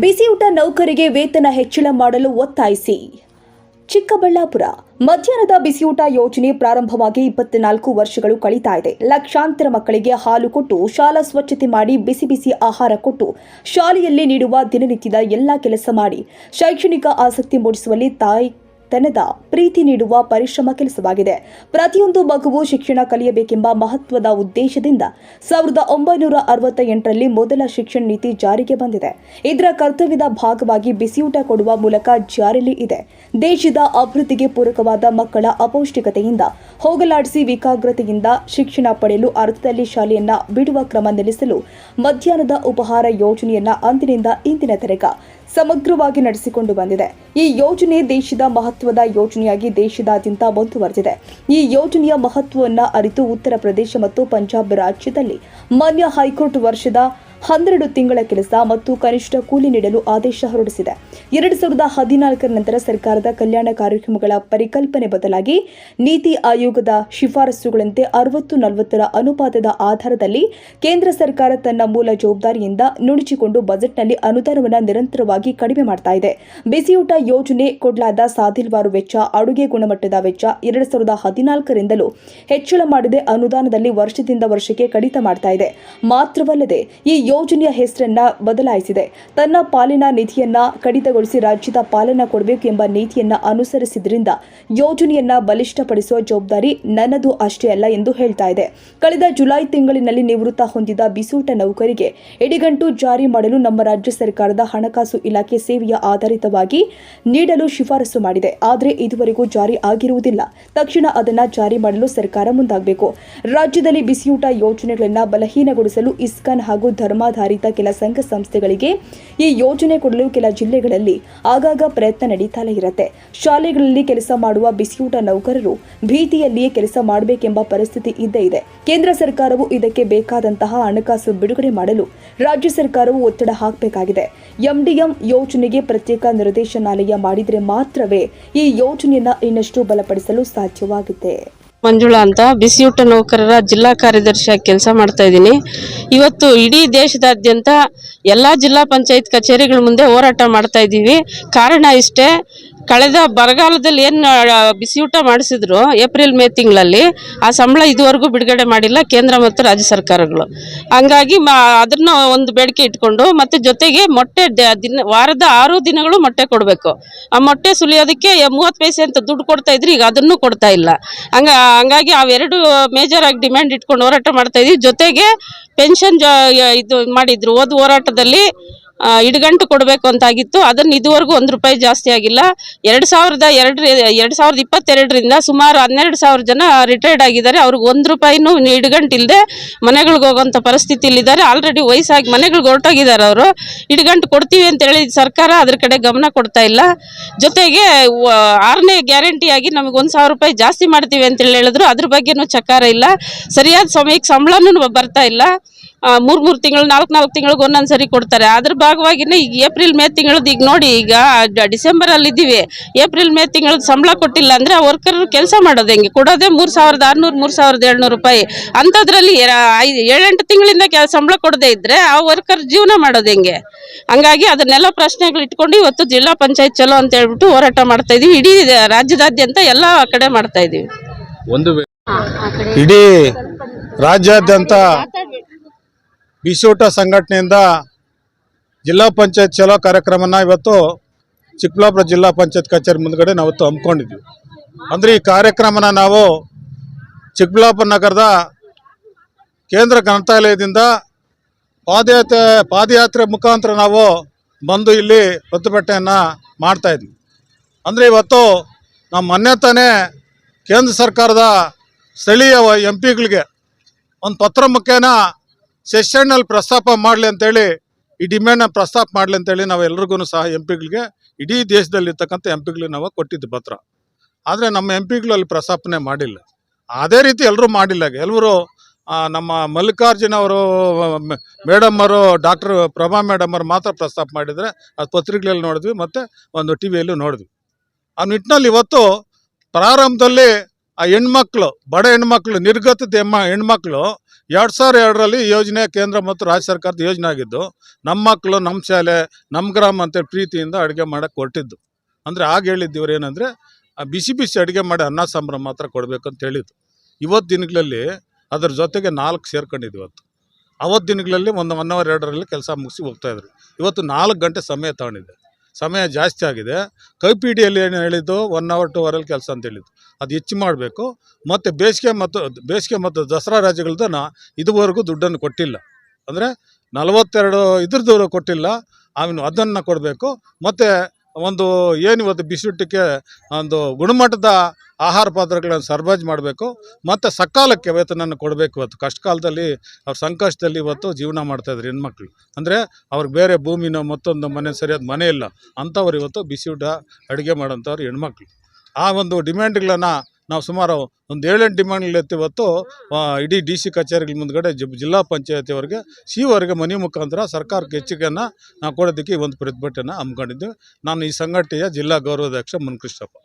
ಬಿಸಿಯೂಟ ನೌಕರಿಗೆ ವೇತನ ಹೆಚ್ಚಳ ಮಾಡಲು ಒತ್ತಾಯಿಸಿ. ಚಿಕ್ಕಬಳ್ಳಾಪುರ, ಮಧ್ಯಾಹ್ನದ ಬಿಸಿಯೂಟ ಯೋಜನೆ ಪ್ರಾರಂಭವಾಗಿ ಇಪ್ಪತ್ನಾಲ್ಕು ವರ್ಷಗಳು ಕಳೀತಾ ಇದೆ. ಲಕ್ಷಾಂತರ ಮಕ್ಕಳಿಗೆ ಹಾಲು ಕೊಟ್ಟು, ಶಾಲಾ ಸ್ವಚ್ಛತೆ ಮಾಡಿ, ಬಿಸಿ ಬಿಸಿ ಆಹಾರ ಕೊಟ್ಟು, ಶಾಲೆಯಲ್ಲಿ ನೀಡುವ ದಿನನಿತ್ಯದ ಎಲ್ಲ ಕೆಲಸ ಮಾಡಿ, ಶೈಕ್ಷಣಿಕ ಆಸಕ್ತಿ ಮೂಡಿಸುವಲ್ಲಿ ತಾಯಿ ತನದ ಪ್ರೀತಿ ನೀಡುವ ಪರಿಶ್ರಮ ಕೆಲಸವಾಗಿದೆ. ಪ್ರತಿಯೊಂದು ಮಗುವು ಶಿಕ್ಷಣ ಕಲಿಯಬೇಕೆಂಬ ಮಹತ್ವದ ಉದ್ದೇಶದಿಂದ ಸಾವಿರದ ಒಂಬೈನೂರ ಅರವತ್ತ ಎಂಟರಲ್ಲಿ ಮೊದಲ ಶಿಕ್ಷಣ ನೀತಿ ಜಾರಿಗೆ ಬಂದಿದೆ. ಇದರ ಕರ್ತವ್ಯದ ಭಾಗವಾಗಿ ಬಿಸಿಯೂಟ ಕೊಡುವ ಮೂಲಕ ಜಾರಿಲಿ ಇದೆ. ದೇಶದ ಅಭಿವೃದ್ಧಿಗೆ ಪೂರಕವಾದ ಮಕ್ಕಳ ಅಪೌಷ್ಟಿಕತೆಯಿಂದ ಹೋಗಲಾಡಿಸಿ ವಿಕಾಗ್ರತೆಯಿಂದ ಶಿಕ್ಷಣ ಪಡೆಯಲು ಅರ್ಥದಲ್ಲಿ ಶಾಲೆಯನ್ನ ಬಿಡುವ ಕ್ರಮ ನಿಲ್ಲಿಸಲು ಮಧ್ಯಾಹ್ನದ ಉಪಹಾರ ಯೋಜನೆಯನ್ನ ಅಂದಿನಿಂದ ಇಂದಿನ ತನಕ ಸಮಗ್ರವಾಗಿ ನಡೆಸಿಕೊಂಡು ಬಂದಿದೆ. ಈ ಯೋಜನೆ ದೇಶದ ಮಹತ್ವದ ಯೋಜನೆಯಾಗಿ ದೇಶದಾದ್ಯಂತ ಮುಂದುವರೆದಿದೆ ಈ ಯೋಜನೆಯ ಮಹತ್ವವನ್ನು ಅರಿತು ಉತ್ತರ ಪ್ರದೇಶ ಮತ್ತು ಪಂಜಾಬ್ ರಾಜ್ಯದಲ್ಲಿ ಮಾನ್ಯ ಹೈಕೋರ್ಟ್ ವರ್ಷದ ಹನ್ನೆರಡು ತಿಂಗಳ ಕೆಲಸ ಮತ್ತು ಕನಿಷ್ಠ ಕೂಲಿ ನೀಡಲು ಆದೇಶ ಹೊರಡಿಸಿದೆ. ಎರಡು ಸಾವಿರದ ಹದಿನಾಲ್ಕರ ನಂತರ ಸರ್ಕಾರದ ಕಲ್ಯಾಣ ಕಾರ್ಯಕ್ರಮಗಳ ಪರಿಕಲ್ಪನೆ ಬದಲಾಗಿ ನೀತಿ ಆಯೋಗದ ಶಿಫಾರಸುಗಳಂತೆ ಅರವತ್ತು ನಲವತ್ತರ ಅನುಪಾತದ ಆಧಾರದಲ್ಲಿ ಕೇಂದ್ರ ಸರ್ಕಾರ ತನ್ನ ಮೂಲ ಜವಾಬ್ದಾರಿಯಿಂದ ನುಣುಚಿಕೊಂಡು ಬಜೆಟ್ನಲ್ಲಿ ಅನುದಾನವನ್ನು ನಿರಂತರವಾಗಿ ಕಡಿಮೆ ಮಾಡ್ತಾ ಇದೆ. ಬಿಸಿಯೂಟ ಯೋಜನೆ ಕೊಡ್ಲಾದ ಸಾಧಿಲ್ವಾರು ವೆಚ್ಚ, ಅಡುಗೆ ಗುಣಮಟ್ಟದ ವೆಚ್ಚ ಎರಡು ಸಾವಿರದ ಹದಿನಾಲ್ಕರಿಂದಲೂ ಹೆಚ್ಚಳ ಮಾಡದೆ. ಅನುದಾನದಲ್ಲಿ ವರ್ಷದಿಂದ ವರ್ಷಕ್ಕೆ ಕಡಿತ ಮಾಡ್ತಾ ಇದೆ. ಮಾತ್ರವಲ್ಲದೆ ಈ ಯೋಜನೆಯ ಹೆಸರನ್ನ ಬದಲಾಯಿಸಿದೆ. ತನ್ನ ಪಾಲಿನ ನಿಧಿಯನ್ನ ಕಡಿತಗೊಳಿಸಿ ರಾಜ್ಯದ ಪಾಲನ ಕೊಡಬೇಕು ಎಂಬ ನೀತಿಯನ್ನ ಅನುಸರಿಸಿದ್ರಿಂದ ಯೋಜನೆಯನ್ನ ಬಲಿಷ್ಠಪಡಿಸುವ ಜವಾಬ್ದಾರಿ ನನ್ನದು ಅಷ್ಟೇ ಅಲ್ಲ ಎಂದು ಹೇಳ್ತಾ ಇದೆ. ಕಳೆದ ಜುಲೈ ತಿಂಗಳಿನಲ್ಲಿ ನಿವೃತ್ತ ಹೊಂದಿದ ಬಿಸೂಟ ನೌಕರಿಗೆ ಎಡಿಗಂಟು ಜಾರಿ ಮಾಡಲು ನಮ್ಮ ರಾಜ್ಯ ಸರ್ಕಾರದ ಹಣಕಾಸು ಇಲಾಖೆ ಸೇವೆಯ ಆಧಾರಿತವಾಗಿ ನೀಡಲು ಶಿಫಾರಸು ಮಾಡಿದೆ. ಆದರೆ ಇದುವರೆಗೂ ಜಾರಿ ಆಗಿರುವುದಿಲ್ಲ. ತಕ್ಷಣ ಅದನ್ನ ಜಾರಿ ಮಾಡಲು ಸರ್ಕಾರ ಮುಂದಾಗಬೇಕು. ರಾಜ್ಯದಲ್ಲಿ ಬಿಸಿಯೂಟ ಯೋಜನೆಗಳನ್ನು ಬಲಹೀನಗೊಳಿಸಲು ಇಸ್ಕಾನ್ ಹಾಗೂ ಧರ್ಮಾಧಾರಿತ ಕೆಲ ಸಂಘ ಸಂಸ್ಥೆಗಳಿಗೆ ಈ ಯೋಜನೆ ಕೊಡಲು ಕೆಲ ಜಿಲ್ಲೆಗಳಲ್ಲಿ ಆಗಾಗ ಪ್ರಯತ್ನ ನಡೀತಾಲೇ ಇರುತ್ತೆ. ಶಾಲೆಗಳಲ್ಲಿ ಕೆಲಸ ಮಾಡುವ ಬಿಸಿಯೂಟ ನೌಕರರು ಭೀತಿಯಲ್ಲಿಯೇ ಕೆಲಸ ಮಾಡಬೇಕೆಂಬ ಪರಿಸ್ಥಿತಿ ಇದ್ದೇ ಇದೆ. ಕೇಂದ್ರ ಸರ್ಕಾರವು ಇದಕ್ಕೆ ಬೇಕಾದಂತಹ ಹಣಕಾಸು ಬಿಡುಗಡೆ ಮಾಡಲು ರಾಜ್ಯ ಸರ್ಕಾರವು ಒತ್ತಡ ಹಾಕಬೇಕಾಗಿದೆ. ಎಂಡಿಎಂ ಯೋಜನೆಗೆ ಪ್ರತ್ಯೇಕ ನಿರ್ದೇಶನಾಲಯ ಮಾಡಿದರೆ ಮಾತ್ರವೇ ಈ ಯೋಜನೆಯನ್ನು ಇನ್ನಷ್ಟು ಬಲಪಡಿಸಲು ಸಾಧ್ಯವಾಗುತ್ತೆ. ಮಂಜುಳಾ ಅಂತ ಬಿಸಿಯೂಟ ನೌಕರರ ಜಿಲ್ಲಾ ಕಾರ್ಯದರ್ಶಿಯಾಗಿ ಕೆಲಸ ಮಾಡ್ತಾ ಇದ್ದೀನಿ. ಇವತ್ತು ಇಡೀ ದೇಶದಾದ್ಯಂತ ಎಲ್ಲ ಜಿಲ್ಲಾ ಪಂಚಾಯತ್ ಕಚೇರಿಗಳ ಮುಂದೆ ಹೋರಾಟ ಮಾಡ್ತಾ ಇದ್ದೀವಿ. ಕಾರಣ ಇಷ್ಟೇ ಕಳೆದ ಬರಗಾಲದಲ್ಲಿ ಏನು ಬಿಸಿಯೂಟ ಮಾಡಿಸಿದ್ರು ಏಪ್ರಿಲ್ ಮೇ ತಿಂಗಳಲ್ಲಿ, ಆ ಸಂಬಳ ಇದುವರೆಗೂ ಬಿಡುಗಡೆ ಮಾಡಿಲ್ಲ ಕೇಂದ್ರ ಮತ್ತು ರಾಜ್ಯ ಸರ್ಕಾರಗಳು. ಹಂಗಾಗಿ ಅದನ್ನ ಒಂದು ಬೇಡಿಕೆ ಇಟ್ಕೊಂಡು ಮತ್ತು ಜೊತೆಗೆ ಮೊಟ್ಟೆ ದಿನ, ವಾರದ ಆರು ದಿನಗಳು ಮೊಟ್ಟೆ ಕೊಡಬೇಕು. ಆ ಮೊಟ್ಟೆ ಸುಲಿಯೋದಕ್ಕೆ ಮೂವತ್ತು ಪೈಸೆ ಅಂತ ದುಡ್ಡು ಕೊಡ್ತಾ ಇದ್ರು, ಈಗ ಅದನ್ನು ಕೊಡ್ತಾ ಇಲ್ಲ. ಹಂಗ, ಹಂಗಾಗಿ ಅವೆರಡು ಮೇಜರ್ ಆಗಿ ಡಿಮ್ಯಾಂಡ್ ಇಟ್ಕೊಂಡು ಹೋರಾಟ ಮಾಡ್ತಾ ಇದ್ವಿ. ಜೊತೆಗೆ ಪೆನ್ಷನ್ ಇದು ಮಾಡಿದ್ರು. ಓದು ಹೋರಾಟದಲ್ಲಿ ಇಡುಗಂಟು ಕೊಡಬೇಕು ಅಂತಾಗಿತ್ತು. ಅದನ್ನ ಇದುವರೆಗೂ ಒಂದು ರೂಪಾಯಿ ಜಾಸ್ತಿ ಆಗಿಲ್ಲ. ಎರಡು ಸಾವಿರದ ಎರಡು ಎರಡು ಸಾವಿರದ ಇಪ್ಪತ್ತೆರಡರಿಂದ ಸುಮಾರು ಹನ್ನೆರಡು ಸಾವಿರ ಜನ ರಿಟೈರ್ಡ್ ಆಗಿದ್ದಾರೆ. ಅವ್ರಿಗೆ ಒಂದು ರೂಪಾಯಿನೂ ಇಡುಗಂಟು ಇಲ್ಲದೆ ಮನೆಗಳಿಗೆ ಹೋಗುವಂಥ ಪರಿಸ್ಥಿತಿಯಲ್ಲಿದ್ದಾರೆ ಆಲ್ರೆಡಿ ವಯಸ್ಸಾಗಿ ಮನೆಗಳಿಗೆ ಹೊರಟೋಗಿದ್ದಾರೆ ಅವರು. ಇಡುಗಂಟು ಕೊಡ್ತೀವಿ ಅಂತ ಹೇಳಿ ಸರ್ಕಾರ ಅದ್ರ ಕಡೆ ಗಮನ ಕೊಡ್ತಾ ಇಲ್ಲ. ಜೊತೆಗೆ ಆರನೇ ಗ್ಯಾರಂಟಿಯಾಗಿ ನಮಗೆ ಒಂದು ಸಾವಿರ ರೂಪಾಯಿ ಜಾಸ್ತಿ ಮಾಡ್ತೀವಿ ಅಂತ ಹೇಳಿ ಹೇಳಿದ್ರು. ಅದ್ರ ಬಗ್ಗೆನೂ ಚಕಾರ ಇಲ್ಲ. ಸರಿಯಾದ ಸಮಯಕ್ಕೆ ಸಂಬಳನೂ ಬರ್ತಾ ಇಲ್ಲ. ಮೂರ್ ಮೂರ್ ತಿಂಗಳು ನಾಲ್ಕು ನಾಲ್ಕು ತಿಂಗಳಿಗೆ ಒಂದೊಂದು ಸರಿ ಕೊಡ್ತಾರೆ. ಅದ್ರ ಭಾಗವಾಗಿನೇ ಈಗ ಏಪ್ರಿಲ್ ಮೇ ತಿಂಗಳದ್ದು ಈಗ ನೋಡಿ ಈಗ ಡಿಸೆಂಬರಲ್ಲಿ ಡಿಸೆಂಬರ್ ಅಲ್ಲಿ ಇದ್ದೀವಿ ಏಪ್ರಿಲ್ ಮೇ ತಿಂಗಳದ್ದು ಸಂಬಳ ಕೊಟ್ಟಿಲ್ಲ ಅಂದ್ರೆ ಆ ವರ್ಕರ್ ಕೆಲಸ ಮಾಡೋದು ಹೆಂಗೆ? ಕೊಡೋದೇ ಮೂರ್ ಸಾವಿರದ ಆರ್ನೂರು ಮೂರ್ ಸಾವಿರದ ಏಳ್ನೂರು ರೂಪಾಯಿ. ಅಂಥದ್ರಲ್ಲಿ ಏಳೆಂಟು ತಿಂಗಳಿಂದ ಕೆ- ಸಂಬಳ ಕೊಡದೇ ಇದ್ರೆ ಆ ವರ್ಕರ್ ಜೀವನ ಮಾಡೋದು ಹೆಂಗೆ? ಹಂಗಾಗಿ ಅದನ್ನೆಲ್ಲ ಪ್ರಶ್ನೆಗಳು ಇಟ್ಕೊಂಡು ಇವತ್ತು ಜಿಲ್ಲಾ ಪಂಚಾಯತ್ ಚಲೋ ಅಂತ ಹೇಳ್ಬಿಟ್ಟು ಹೋರಾಟ ಮಾಡ್ತಾ ಇದೀವಿ. ಇಡೀ ರಾಜ್ಯದಾದ್ಯಂತ ಎಲ್ಲ ಕಡೆ ಮಾಡ್ತಾ ಇದೀವಿ. ಒಂದು ಇಡೀ ರಾಜ್ಯಾದ್ಯಂತ ಬಿಸಿಯೂಟ ಸಂಘಟನೆಯಿಂದ ಜಿಲ್ಲಾ ಪಂಚಾಯತ್ ಚಲೋ ಕಾರ್ಯಕ್ರಮನ ಇವತ್ತು ಚಿಕ್ಕಬಳ್ಳಾಪುರ ಜಿಲ್ಲಾ ಪಂಚಾಯತ್ ಕಚೇರಿ ಮುಂದ್ಗಡೆ ನಾವತ್ತು ಹಮ್ಮಿಕೊಂಡಿದ್ವಿ. ಅಂದರೆ ಈ ಕಾರ್ಯಕ್ರಮನ ನಾವು ಚಿಕ್ಕಬಳ್ಳಾಪುರ ನಗರದ ಕೇಂದ್ರ ಗ್ರಂಥಾಲಯದಿಂದ ಪಾದಯಾತ್ರೆ ಪಾದಯಾತ್ರೆ ಮುಖಾಂತರ ನಾವು ಬಂದು ಇಲ್ಲಿ ಪ್ರತಿಭಟನೆಯನ್ನು ಮಾಡ್ತಾ ಇದ್ವಿ. ಅಂದರೆ ಇವತ್ತು ನಮ್ಮ ಮೊನ್ನೆ ತಾನೇ ಕೇಂದ್ರ ಸರ್ಕಾರದ ಸ್ಥಳೀಯ ಎಂ ಪಿಗಳಿಗೆ ಒಂದು ಪತ್ರ ಮುಖೇನ ಸೆಷನ್ನಲ್ಲಿ ಪ್ರಸ್ತಾಪ ಮಾಡಲಿ ಅಂತೇಳಿ, ಈ ಡಿಮ್ಯಾಂಡ್ನ ಪ್ರಸ್ತಾಪ ಮಾಡಲಿ ಅಂತೇಳಿ ನಾವು ಎಲ್ರಿಗೂ ಸಹ ಎಂ ಪಿಗಳಿಗೆ, ಇಡೀ ದೇಶದಲ್ಲಿರ್ತಕ್ಕಂಥ ಎಂ ಪಿಗಳಿಗೆ ನಾವು ಕೊಟ್ಟಿದ್ದು ಪತ್ರ. ಆದರೆ ನಮ್ಮ ಎಂ ಪಿಗಳು ಅಲ್ಲಿ ಪ್ರಸ್ತಾಪನೆ ಮಾಡಿಲ್ಲ. ಅದೇ ರೀತಿ ಎಲ್ಲರೂ ಮಾಡಿಲ್ಲ. ಎಲ್ಲರೂ ನಮ್ಮ ಮಲ್ಲಿಕಾರ್ಜುನ ಅವರು, ಮೇಡಮ್ ಅವರು, ಡಾಕ್ಟರ್ ಪ್ರಭಾ ಮೇಡಮ್ ಅವರು ಮಾತ್ರ ಪ್ರಸ್ತಾಪ ಮಾಡಿದರೆ ಅದು ಪತ್ರಿಕೆಗಳಲ್ಲಿ ನೋಡಿದ್ವಿ, ಮತ್ತು ಒಂದು ಟಿ ವಿಯಲ್ಲೂ ನೋಡಿದ್ವಿ. ಆ ನಿಟ್ಟಿನಲ್ಲಿ ಇವತ್ತು ಪ್ರಾರಂಭದಲ್ಲಿ ಆ ಹೆಣ್ಮಕ್ಳು, ಬಡ ಹೆಣ್ಮಕ್ಳು, ನಿರ್ಗತಿತ ಎಮ್ಮ ಹೆಣ್ಮಕ್ಳು ಎರಡು ಸಾವಿರ ಎರಡರಲ್ಲಿ ಯೋಜನೆ ಕೇಂದ್ರ ಮತ್ತು ರಾಜ್ಯ ಸರ್ಕಾರದ ಯೋಜನೆ ಆಗಿದ್ದು ನಮ್ಮ ಮಕ್ಕಳು ನಮ್ಮ ಶಾಲೆ ನಮ್ಮ ಗ್ರಾಮ ಅಂತ ಪ್ರೀತಿಯಿಂದ ಅಡುಗೆ ಮಾಡಕ್ಕೆ ಹೊರಟಿದ್ದು. ಅಂದರೆ ಆಗ ಹೇಳಿದ್ದು ಇವ್ರು ಏನಂದರೆ ಬಿಸಿ ಬಿಸಿ ಅಡುಗೆ ಮಾಡಿ ಅನ್ನ, ಸಾಂಬಾರು ಮಾತ್ರ ಕೊಡಬೇಕು ಅಂತ ಹೇಳಿದ್ದು. ಇವತ್ತು ದಿನಗಳಲ್ಲಿ ಅದ್ರ ಜೊತೆಗೆ ನಾಲ್ಕು ಸೇರ್ಕೊಂಡಿದ್ದು ಇವತ್ತು. ಅವತ್ತು ದಿನಗಳಲ್ಲಿ ಒಂದು ಒನ್ ಅವರ್ ಎರಡರಲ್ಲಿ ಕೆಲಸ ಮುಗಿಸಿ ಹೋಗ್ತಾಯಿದ್ರು ಇವತ್ತು ನಾಲ್ಕು ಗಂಟೆ ಸಮಯ ತಗೊಂಡಿದೆ ಸಮಯ ಜಾಸ್ತಿ ಆಗಿದೆ. ಕೈಪಿಡಿಯಲ್ಲಿ ಏನು ಹೇಳಿದ್ದು ಒನ್ ಅವರ್ ಟು ಅವರಲ್ಲಿ ಕೆಲಸ ಅಂತ ಹೇಳಿದ್ದು. ಅದು ಹೆಚ್ಚು ಮಾಡಬೇಕು. ಮತ್ತು ಬೇಸಿಗೆ ಮತ್ತು ಬೇಸಿಗೆ ಮತ್ತು ದಸರಾ ರಾಜ್ಯಗಳದನ್ನ ಇದುವರೆಗೂ ದುಡ್ಡನ್ನು ಕೊಟ್ಟಿಲ್ಲ. ಅಂದರೆ ನಲವತ್ತೆರಡು ಇದ್ರದ್ದು ಕೊಟ್ಟಿಲ್ಲ. ಅವನು ಅದನ್ನು ಕೊಡಬೇಕು. ಮತ್ತು ಒಂದು ಏನು ಇವತ್ತು ಬಿಸಿಟ್ಟಕ್ಕೆ ಒಂದು ಗುಣಮಟ್ಟದ ಆಹಾರ ಪದಾರ್ಥಗಳನ್ನು ಸರ್ಬಾಜ್ ಮಾಡಬೇಕು. ಮತ್ತು ಸಕಾಲಕ್ಕೆ ವೇತನವನ್ನು ಕೊಡಬೇಕು ಇವತ್ತು. ಕಷ್ಟ ಕಾಲದಲ್ಲಿ ಅವ್ರ ಸಂಕಷ್ಟದಲ್ಲಿ ಇವತ್ತು ಜೀವನ ಮಾಡ್ತಾಯಿದ್ರು ಹೆಣ್ಮಕ್ಳು. ಅಂದರೆ ಅವ್ರಿಗೆ ಬೇರೆ ಭೂಮಿನೋ ಮತ್ತೊಂದು ಮನೆ ಸರಿಯಾದ ಮನೆ ಇಲ್ಲ. ಅಂಥವ್ರು ಇವತ್ತು ಬಿಸಿ ಊಟ ಅಡುಗೆ ಮಾಡೋಂಥವ್ರು ಹೆಣ್ಮಕ್ಳು. ಆ ಒಂದು ಡಿಮ್ಯಾಂಡ್ಗಳನ್ನು ನಾವು ಸುಮಾರು ಒಂದು ಏಳೆಂಟು ಡಿಮ್ಯಾಂಡ್ಗಳು ಇವತ್ತು ಇಡೀ ಡಿ ಸಿ ಕಚೇರಿಗಳ ಮುಂದ್ಗಡೆ ಜಿ- ಜಿಲ್ಲಾ ಪಂಚಾಯತಿಯವರಿಗೆ ಸಿ ಅವರಿಗೆ ಮನೆ ಮುಖಾಂತರ ಸರ್ಕಾರಕ್ಕೆ ಹೆಚ್ಚಿಗೆಯನ್ನು ನಾವು ಕೊಡೋದಕ್ಕೆ ಒಂದು ಪ್ರತಿಭಟನೆ ಹಮ್ಮಿಕೊಂಡಿದ್ದೀವಿ. ನಾನು ಈ ಸಂಘಟನೆಯ ಜಿಲ್ಲಾ ಗೌರವಾಧ್ಯಕ್ಷ ಮುನ್ಕೃಷ್ಣಪ್ಪ.